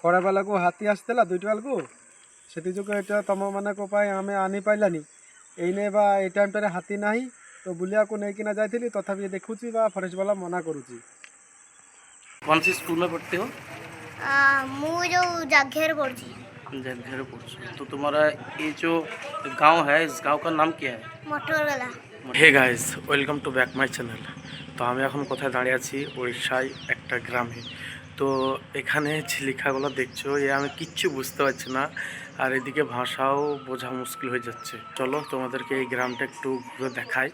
ଖରାବେଲାକୁ ହାତୀ ଆସିଥିଲା ଦୁଇଟା ବେଳକୁ ସେଥିଯୋଗୁଁ ଏଇଟା ତୁମମାନଙ୍କ ପାଇଁ ଆମେ ଆଣି ପାଇଲାନି ଏଇନେ ବା ଏଇ ଟାଇମ୍ଟାରେ ହାତୀ ନାହିଁ ତ ବୁଲିବାକୁ ନେଇକିନା ଯାଇଥିଲି ତଥାପି ଦେଖୁଛି ବା ଫରେଷ୍ଟ ବାଲା ମନା କରୁଛି कौन सी स्कूल में पढ़ते हो ଆ, ମୁଁ ଯୋଉ ଜାଘେର ପଢୁଛି जगह पढ़ते तो तुम्हारा ये जो गांव है इस गांव का नाम क्या है মটরগলা hey guys welcome to back my channel তো আমি এখন কোথায় দাঁড়িয়ে আছি উড়িষ্যায় একটা গ্রামে তো এখানে যে লেখাগুলো দেখছ, এ আমি কিচ্ছু বুঝতে পারছি না। আর এদিকে ভাষাও বোঝা মুশকিল হয়ে যাচ্ছে। চলো তোমাদেরকে এই গ্রামটা একটু ঘুরে দেখাই।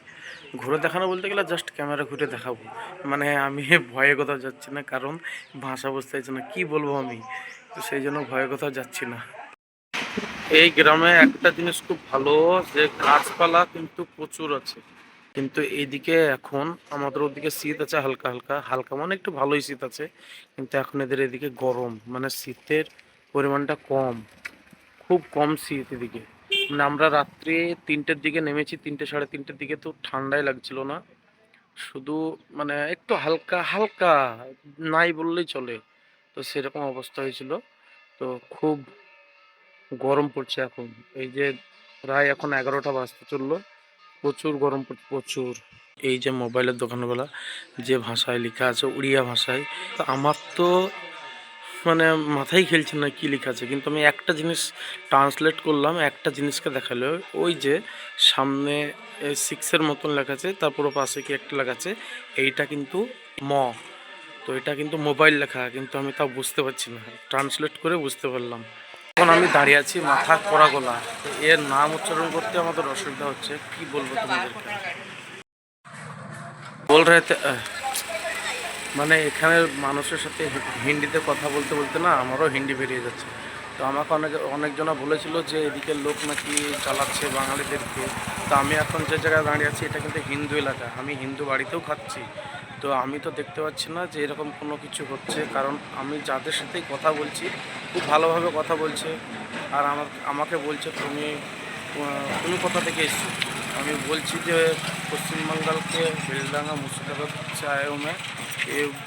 ঘুরে দেখানো বলতে গেলে জাস্ট ক্যামেরা ঘুরে দেখাবো। মানে আমি ভয়ে কোথাও যাচ্ছি না, কারণ ভাষা বুঝতে পারছি না, কী বলব আমি? তো সেই জন্য ভয়ে কোথাও যাচ্ছি না। এই গ্রামে একটা জিনিস খুব ভালো, যে গাছপালা কিন্তু প্রচুর আছে। কিন্তু এইদিকে এখন আমাদের ওদিকে শীত আছে হালকা হালকা হালকা মানে একটু ভালোই শীত আছে। কিন্তু এখন এদের এদিকে গরম মানে শীতের পরিমাণটা কম, খুব কম শীত এদিকে। মানে আমরা রাত্রে তিনটের দিকে নেমেছি, তিনটে সাড়ে তিনটের দিকে তো ঠান্ডাই লাগছিল না। শুধু মানে একটু হালকা হালকা নাই বললেই চলে। তো সেরকম অবস্থা হয়েছিল। তো খুব গরম পড়ছে এখন। এই যে প্রায় এখন এগারোটা বাজতে চলল। প্রচুর, গরম প্রচুর। এই যে মোবাইলের দোকানগুলো, যে ভাষায় লেখা আছে, উড়িয়া ভাষায়, তো আমার তো মানে মাথায় খেলছে না কি লেখা আছে। কিন্তু আমি একটা জিনিস ট্রান্সলেট করলাম, একটা জিনিসকে দেখাল, ওই যে সামনে সিক্সের মতন লেখা আছে, তারপর পাশে কি একটা লেখা আছে, এইটা কিন্তু ম। তো এটা কিন্তু মোবাইল লেখা, কিন্তু আমি তা বুঝতে পারছি না। ট্রান্সলেট করে বুঝতে পারলাম। এখন আমি দাঁড়িয়ে আছি মাথা করা গোলা। এর নাম উচ্চারণ করতে আমাদের অসুবিধা হচ্ছে। কি বলব তোমাদেরকে? বল রে মানে এখানের মানুষের সাথে হিন্দিতে কথা বলতে বলতে না আমারও হিন্দি বেরিয়ে যাচ্ছে। তো আমাকে অনেক, অনেকজনা বলেছিল যে এদিকে লোক নাকি চালাচ্ছে বাঙালিদেরকে। তো আমি এখন যে জায়গায় দাঁড়িয়ে আছি, এটা কিন্তু হিন্দু এলাকা। আমি হিন্দু বাড়িতেও খাচ্ছি। তো আমি তো দেখতে পাচ্ছি না যে এরকম কোনো কিছু হচ্ছে। কারণ আমি যাদের সাথেই কথা বলছি, খুব ভালোভাবে কথা বলছে। আর আমার, আমাকে বলছে, তুমি তুমি কোথা থেকে এসছো? আমি বলছি যে পশ্চিমবাঙ্গালকে বেলডাঙ্গা মুর্শিদাবাদ চায় ওমে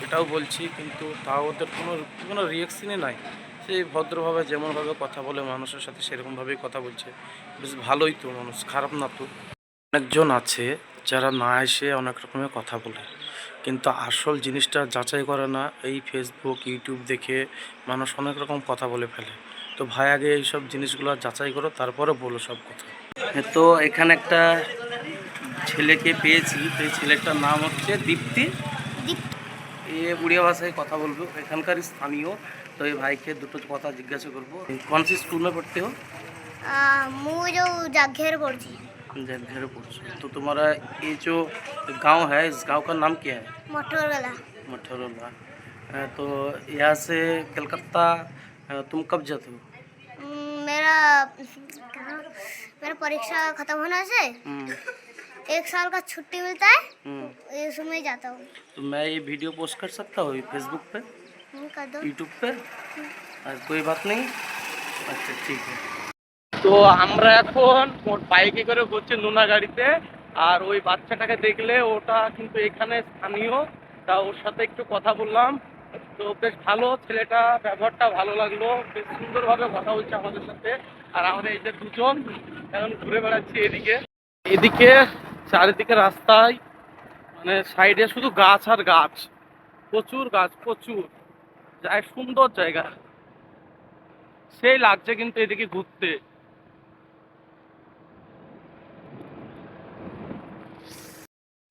এটাও বলছি, কিন্তু তাও ওদের কোনো কোনো রিয়াকশনই নাই। সেই ভদ্রভাবে, যেমনভাবে কথা বলে, মানুষের সাথে সেরকমভাবেই কথা বলছে। বেশ ভালোই তো মানুষ, খারাপ না তো। অনেকজন আছে যারা না এসে অনেক রকমের কথা বলে। কিন্তু আসল জিনিসটা যাচাই করে না এই ফেসবুক ইউটিউব দেখে মানুষ অনেক রকম কথা বলে ফেলে। তো ভাই আগে এইসব জিনিসগুলো যাচাই করো তারপরে বলো সব কথা। হ্যাঁ, তো এখানে একটা ছেলেকে পেয়েছি তো এই ছেলেটার নাম হচ্ছে দীপ্তি। এ উড়িয়া ভাষায় কথা বলব এখানকার স্থানীয়। তো এই ভাইকে দুটো কথা জিজ্ঞাসা করব। কোন স্কুলে পড়তে হো পড়ছি जयभैरपुर तो तुम्हारा ये जो गाँव है इस गाँव का नाम क्या है? मठोरला। तो यहाँ से कलकत्ता तुम कब जाते हो? मेरा मेरा परीक्षा खत्म होना से हम्म। एक साल का छुट्टी मिलता है हम्म। तो उसमें जाता हूँ। तो मैं ये वीडियो पोस्ट कर सकता हूँ फेसबुक पे? हम्म, कर दो। यूट्यूब पे? कोई बात नहीं। अच्छा ठीक है। তো আমরা এখন বাইকে করে ঘুরছি নোনা গাড়িতে, আর ওই বাচ্চাটাকে দেখলে ওটা কিন্তু এখানে স্থানীয়, তা ওর সাথে একটু কথা বললাম। তো বেশ ভালো, ছেলেটা ব্যবহারটা ভালো লাগল, বেশ সুন্দরভাবে কথা বলছে আমাদের সাথে। আর আমরা এই যে দুজন, এখন ঘুরে বেড়াচ্ছি এদিকে। এদিকে চারিদিকে রাস্তায় মানে সাইডে শুধু গাছ আর গাছ। প্রচুর গাছ, প্রচুর। যায় সুন্দর জায়গা। সেই লাগছে কিন্তু এদিকে ঘুরতে।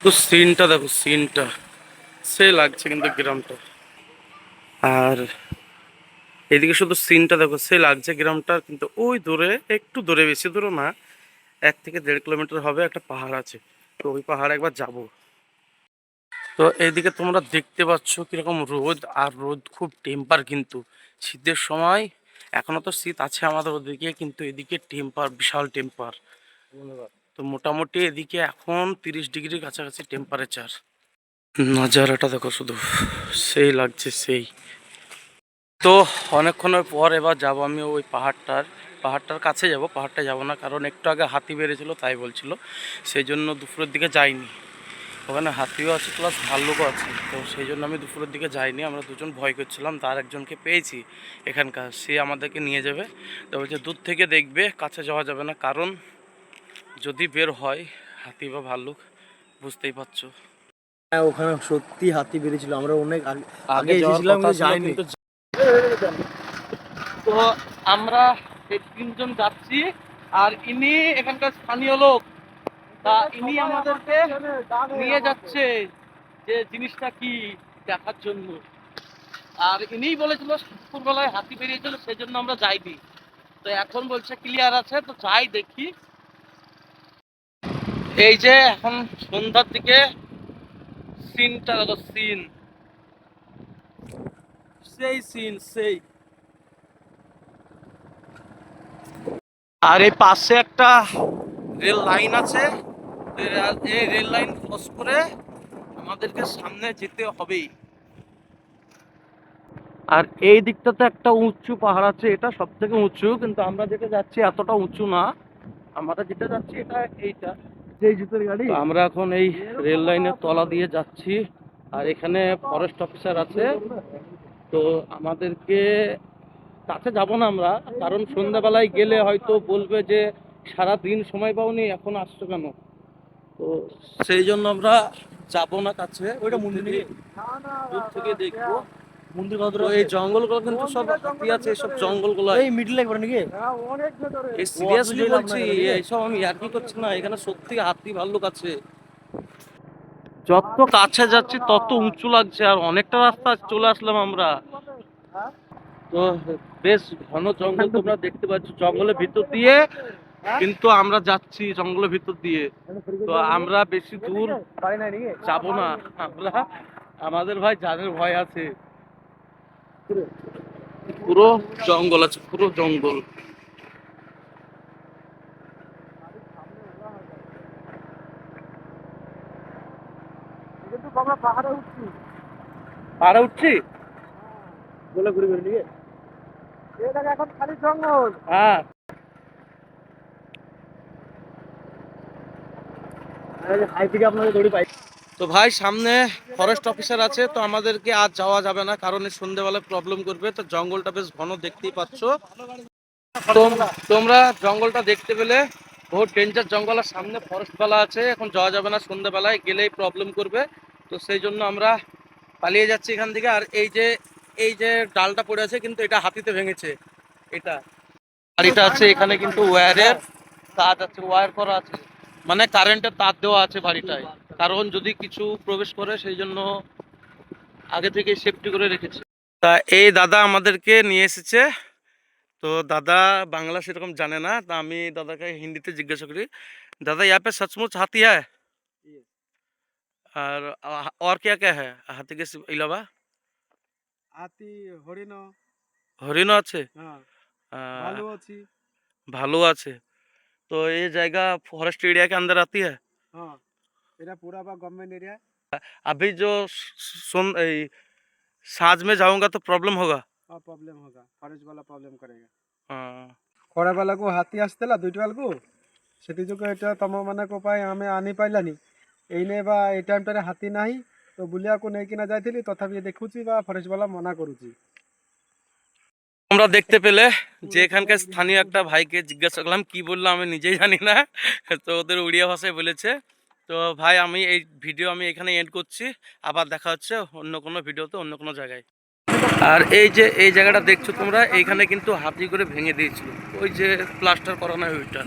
তো সিনটা দেখো সিনটা সেই লাগছে কিন্তু গ্রামটা। আর এদিকে শুধু সিনটা দেখো, সে লাগছে গ্রামটা, কিন্তু ওই দূরে, একটু দূরে, বেশি দূরে না, এক থেকে দেড় কিলোমিটার হবে একটা পাহাড় আছে। তো ওই পাহাড়ে একবার যাব। তো এইদিকে তোমরা দেখতে পাচ্ছ কীরকম রোদ, আর রোদ খুব টেম্পার কিন্তু। শীতের সময় এখনও তো শীত আছে আমাদের ওদিকে, কিন্তু এদিকে টেম্পার বিশাল টেম্পার তো মোটামুটি এদিকে এখন তিরিশ ডিগ্রির কাছাকাছি টেম্পারেচার নাজারাটা দেখো শুধু, সেই লাগছে সেই। তো অনেকক্ষণের পর এবার যাব আমি ওই পাহাড়টার পাহাড়টার কাছে যাব, পাহাড়টা যাব না, কারণ একটু আগে হাতি বেড়েছিল তাই বলছিল। সেই জন্য দুপুরের দিকে যাইনি। ওখানে হাতিও আছে প্লাস ভাল্লুকও আছে। তো সেই জন্য আমি দুপুরের দিকে যাইনি, আমরা দুজন ভয় করছিলাম, তার একজনকে পেয়েছি এখানকার, সে আমাদেরকে নিয়ে যাবে। তো বলছে, দূর থেকে দেখবে, কাছে যাওয়া যাবে না। কারণ যদি বের হয় হাতি বা ভাল্লুক বুঝতেই পারছ। হ্যাঁ ওখানে সত্যি হাতি বেরিয়েছিল। আমরা অনেক আগে এসেছিলাম যাইনি। তো আমরা এই তিনজন যাচ্ছি আর ইনি এখানকার স্থানীয় লোক। তা ইনি আমাদেরকে নিয়ে যাচ্ছে যে জিনিসটা কি দেখার জন্য। আর ইনিই বলেছিল দুপুরবেলায় হাতি বেরিয়েছিল সেই জন্য আমরা যাইনি। তো এখন বলছে ক্লিয়ার আছে তো যাই দেখি। এই যে এখন সন্ধ্যার দিকে সিনটা, দেখো সিন। সেই সিন, সেই। আর এই পাশে একটা রেল লাইন আছে। এই রেল লাইন ক্রস করে আমাদেরকে সামনে যেতে হবেই। আর এই দিকটাতে একটা উঁচু পাহাড় আছে। এটা সব থেকে উঁচু, কিন্তু আমরা যেটা যাচ্ছি এতটা উঁচু না। আমরা যেটা যাচ্ছি এটা এইটা। আমরা এখন এই রেল লাইনের তলা দিয়ে যাচ্ছি আর এখানে ফরেস্ট অফিসার আছে। তো আমাদেরকে কাছে যাব না আমরা কারণ সন্ধ্যাবেলায় গেলে হয়তো বলবে যে সারা দিন সময় পাওনি এখন আসছো কেন? তো সেই জন্য আমরা যাব না কাছে। ওইটা মন্দির থেকে- দূর থেকে দেখব। মন্দির কত এই জঙ্গলগুলো কিন্তু সব হাতি আছে জঙ্গলগুলো এই মিডল নাকি? এই সিরিয়াসলি বলছি এইসব আমি ইয়ার্কি করছি না এখানে সত্যি হাতি ভাল্লুক আছে। যত কাছে যাচ্ছি তত উঁচু লাগছে আর অনেকটা রাস্তা চলে আসলাম আমরা। তো বেশ ঘন জঙ্গল তোমরা দেখতে পাচ্ছ জঙ্গলের ভিতর দিয়ে কিন্তু আমরা যাচ্ছি জঙ্গলের ভিতর দিয়ে। তো আমরা বেশি দূর পারি নাই নাকি? যাব না আমরা আমাদের ভাই জানের ভয় আছে। পুরো জঙ্গল আছে পুরো জঙ্গল। কিন্তু পাহাড়ে উঠছি? পাড়া উঠছি বলে ঘুরে ঘুরে নিয়ে এখন খালি জঙ্গল। হ্যাঁ। হাই থেকে আপনাকে দড়ি পাই তো ভাই, সামনে ফরেস্ট অফিসার আছে, তো আমাদেরকে আজ যাওয়া যাবে না, কারণ সন্ধ্যেবেলায় প্রবলেম করবে। তো জঙ্গলটা বেশ ঘন দেখতেই পাচ্ছ। তোমরা জঙ্গলটা দেখতে পেলে বহুত ডেঞ্জার জঙ্গল, আর সামনে ফরেস্ট বেলা আছে, এখন যাওয়া যাবে না সন্ধ্যেবেলায়, গেলেই প্রবলেম করবে। তো সেই জন্য আমরা পালিয়ে যাচ্ছি এখান থেকে, আর এই যে এই যে ডালটা পড়ে আছে, কিন্তু এটা হাতিতে ভেঙেছে, এটা। বাড়িটা আছে এখানে কিন্তু ওয়্যারের তার আছে ওয়্যার করা আছে। মানে কারেন্টের তার দেওয়া আছে বাড়িটায়। কারণ যদি কিছু প্রবেশ করে সেই জন্য আগে থেকে সেফটি করে রেখেছে তা এই দাদা আমাদেরকে নিয়ে এসেছে তো দাদা বাংলা সেরকম জানে না তা আমি দাদাকে হিন্দিতে জিজ্ঞাসা করি দাদা यहाँ पे सचमुच हाथी है और और क्या क्या है हाथी के अलावा হাতি হরিণ হরিণও আছে হ্যাঁ আহ, ভালো আছি ভালো আছে तो ये जगह फॉरेस्ट एरिया के अंदर आती है হ্যাঁ এটা পুরা বা গভর্নমেন্ট এরিয়া अभी जो सुन ए, साँझ में जाऊंगा तो प्रॉब्लम होगा और प्रॉब्लम होगा फॉरेस्ट वाला प्रॉब्लम करेगा हाँ ଖରା ବେଲାକୁ ହାତୀ ଆସିଥିଲା ଦୁଇଟା ବେଳକୁ ସେଥି ଯୋଗୁଁ ଏଇଟା ତମମାନଙ୍କ ପାଇଁ ଆମେ ଆଣି ପାଇଲାନି ଏଇନେ ବା ଏଇ ଟାଇମ୍ଟାରେ ହାତୀ ନାହିଁ ତ ବୁଲିବାକୁ ନେଇକିନା ଯାଇଥିଲି ତଥାପି ଦେଖୁଛି ବା ଫରେଷ୍ଟ ବାଲା ମନା କରୁଛି আমরা দেখতে পেলে যে এখানকার স্থানীয় একটা ভাইকে জিজ্ঞাসা করলাম কি বললো আমি নিজেই জানি না তো ওদের উড়িয়া ভাষায় বলেছে তো ভাই, আমি এই ভিডিও আমি এখানে এন্ড করছি। আবার দেখা হচ্ছে অন্য কোনো ভিডিওতে অন্য কোনো জায়গায়। আর এই যে, এই জায়গাটা দেখছ তোমরা, এইখানে কিন্তু হাতি করে ভেঙে দিয়েছিল। ওই যে প্লাস্টার করানো ওইটা।